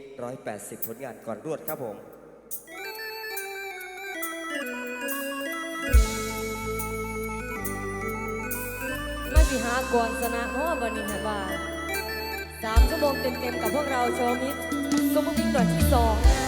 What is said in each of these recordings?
180 ผลงานก่อนรวดครับผมมาสิหากวนสนะพ่อบันนี้ค่ะว่าสามชั่วโมงเต็มๆกับพวกเราโชว์มิสซุปเปอร์พิกดอทที่สองนะ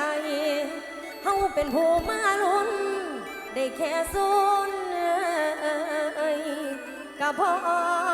ไอเฮาเป็นผู้มาลุ้น ได้แค่ซุนไอกะพ่อ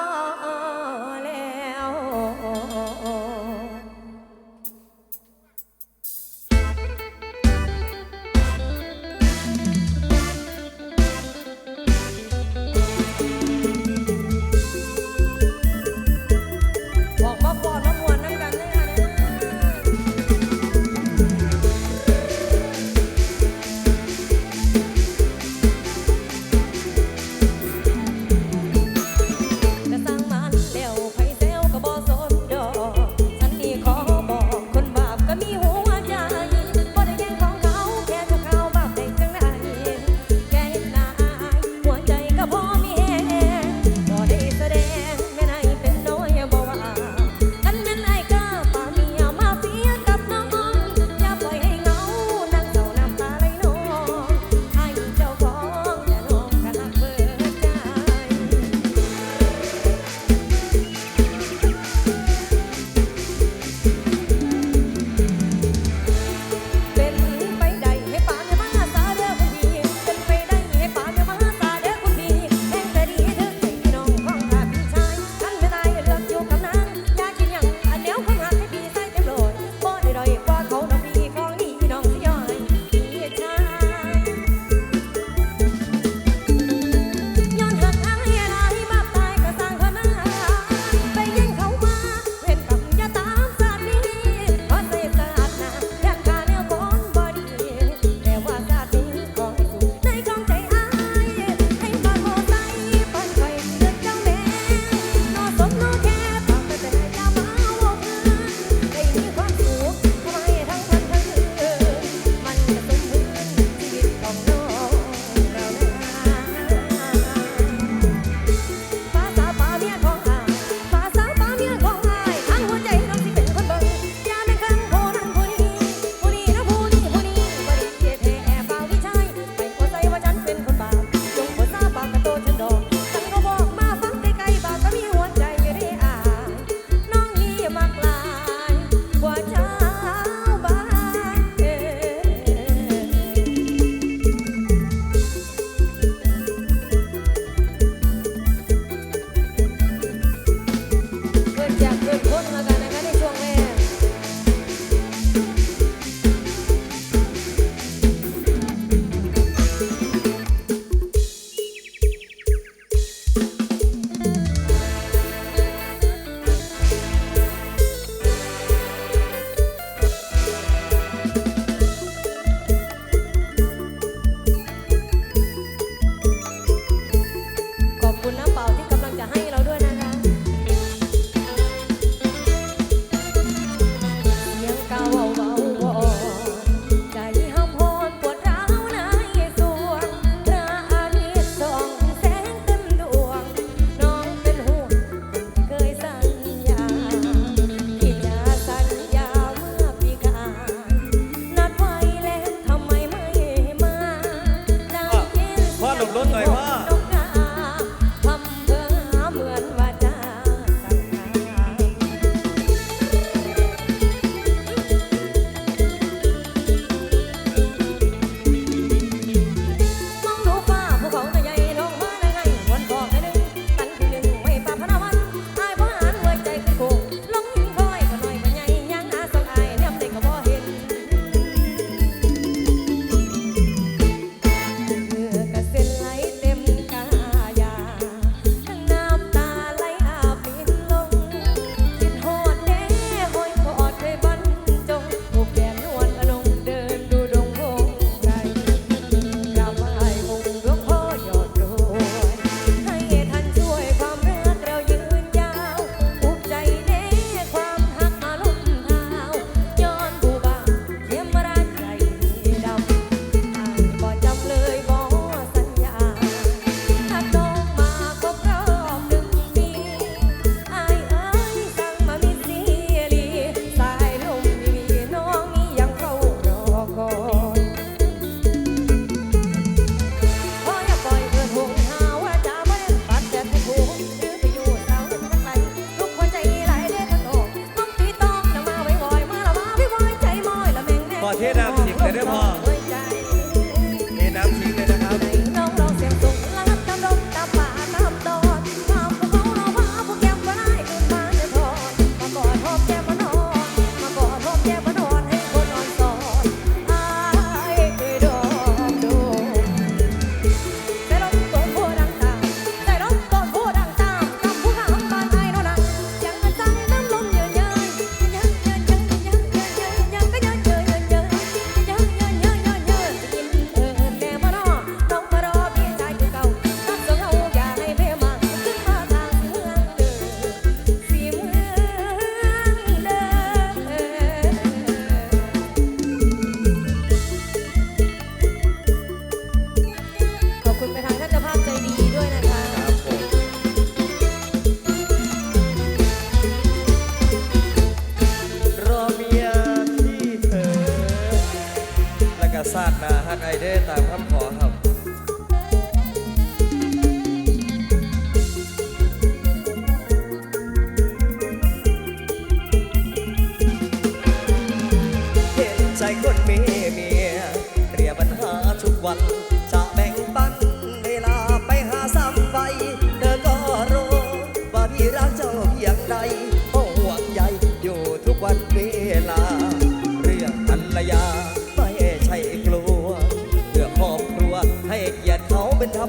Baba.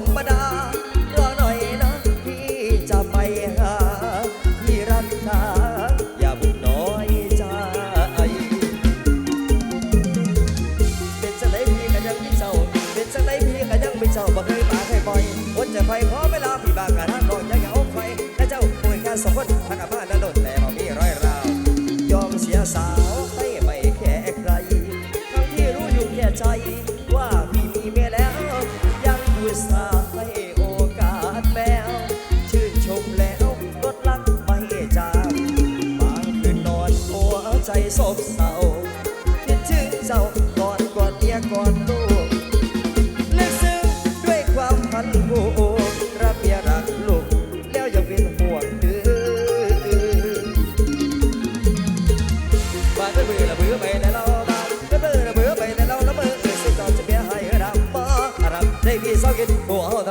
Sampada.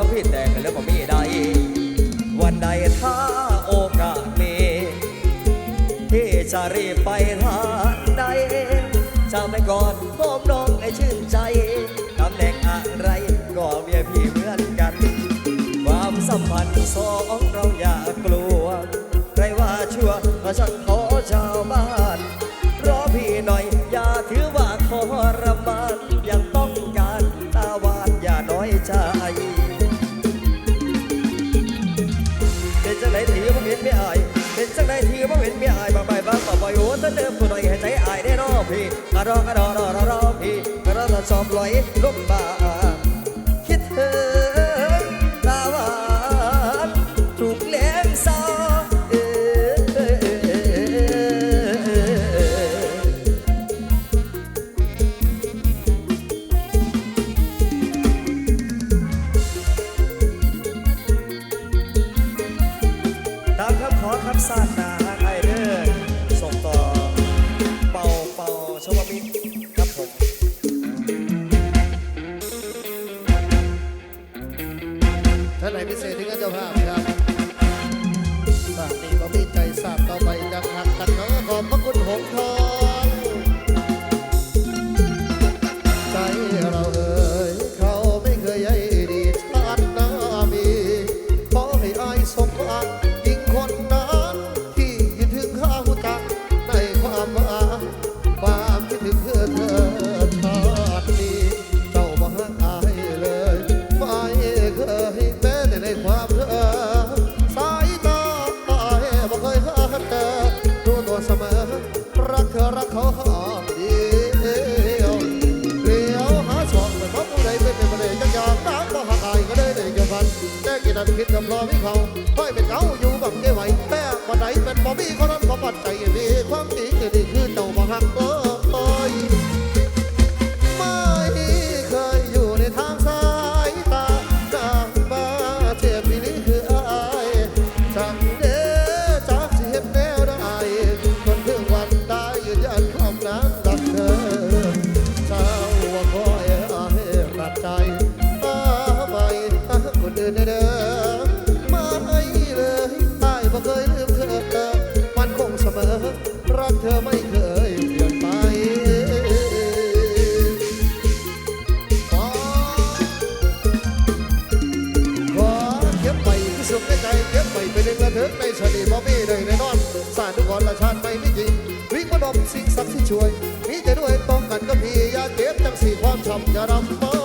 ทำผิดแต่กันแล้วก็มีได้ วันใดถ้าโอกาสมีที่จะรีบไปทางใดจะไม่ก่อนพบน้องให้ชื่นใจตำแหน่งอะไรก็เมียพี่เหมือนกัน ความสัมพันธ์สองเรา รองรอรอรอพี่กระราษสอบลอยลมบ่า ช่วย มีแต่ด้วยต้องกันก็บพี่ยาเก็บจังสี่ความช้ำจะรำต้อ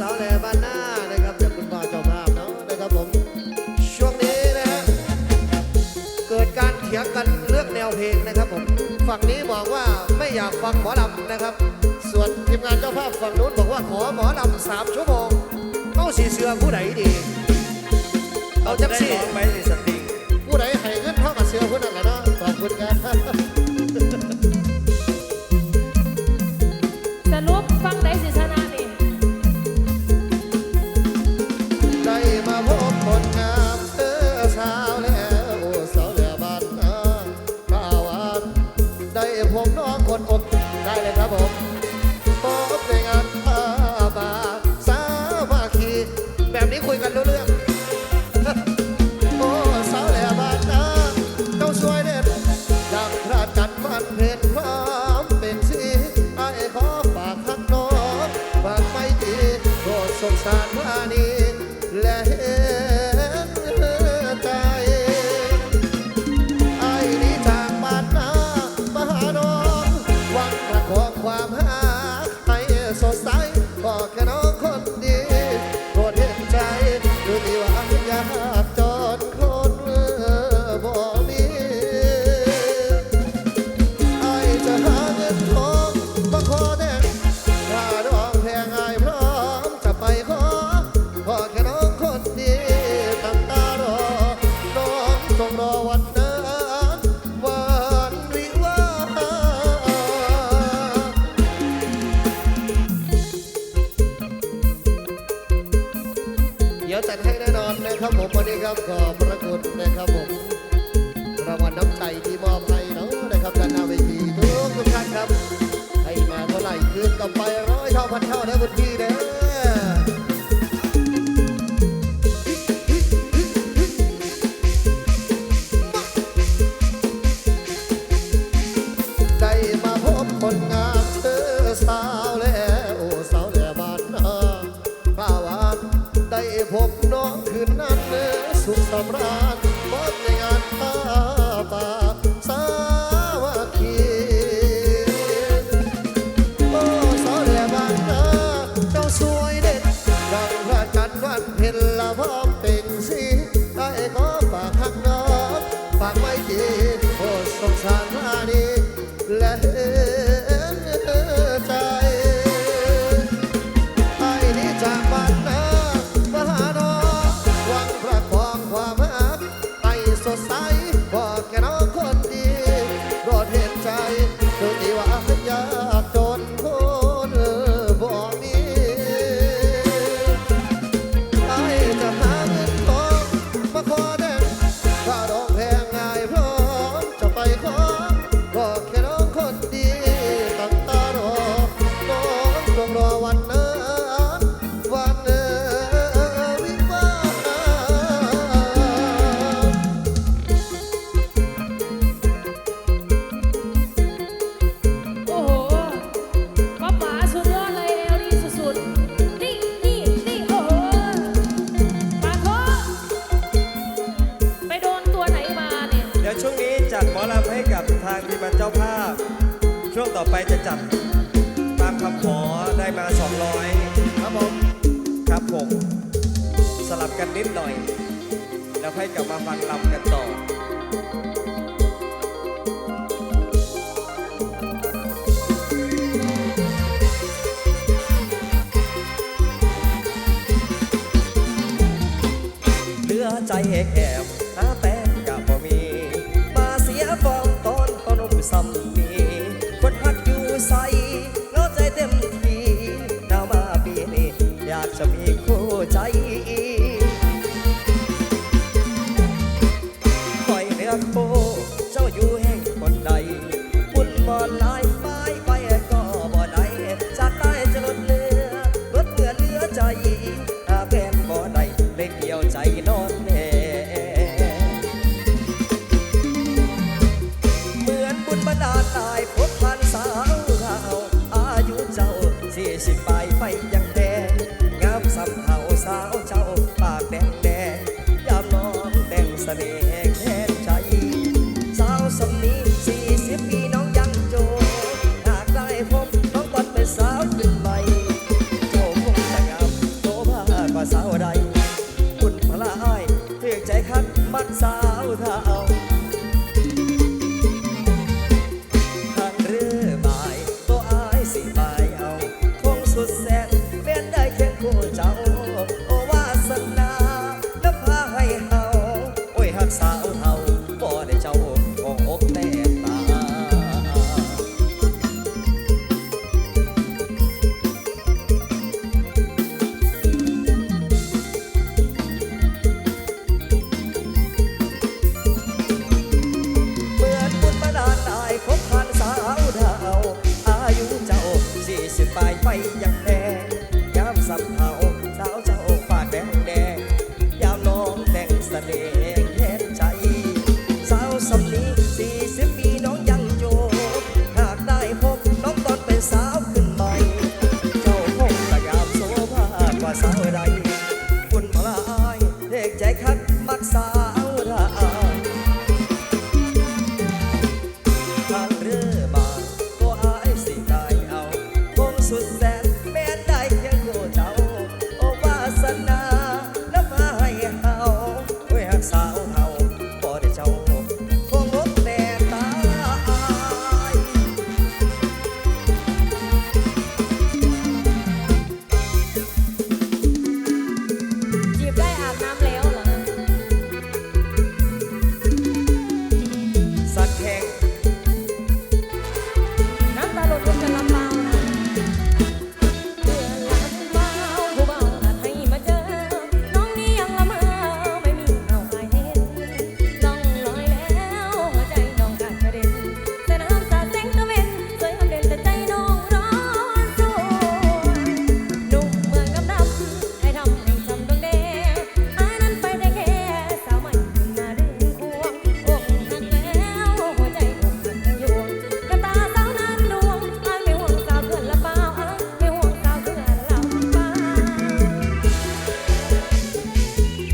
สาวแหล่หน้านะครับจากคุณพ่อเจ้าภาพเนาะนะครับผมช่วงนี้นะฮะเกิดการเถียงกันเรื่องแนวเพลงนะครับผมฝั่งนี้บอกว่าไม่อยากฟังหมอลำนะครับ ส่วนทีมงานเจ้าภาพฝั่งนู้นบอกว่าขอหมอลำสามชั่วโมงเข้าสีเสื้อผู้ใดดีเอาจักซี่ไปสิสติผู้ใดให้เงินเท่ากับเสื้อผู้นั้นแหละเนาะขอบคุณครับ 制。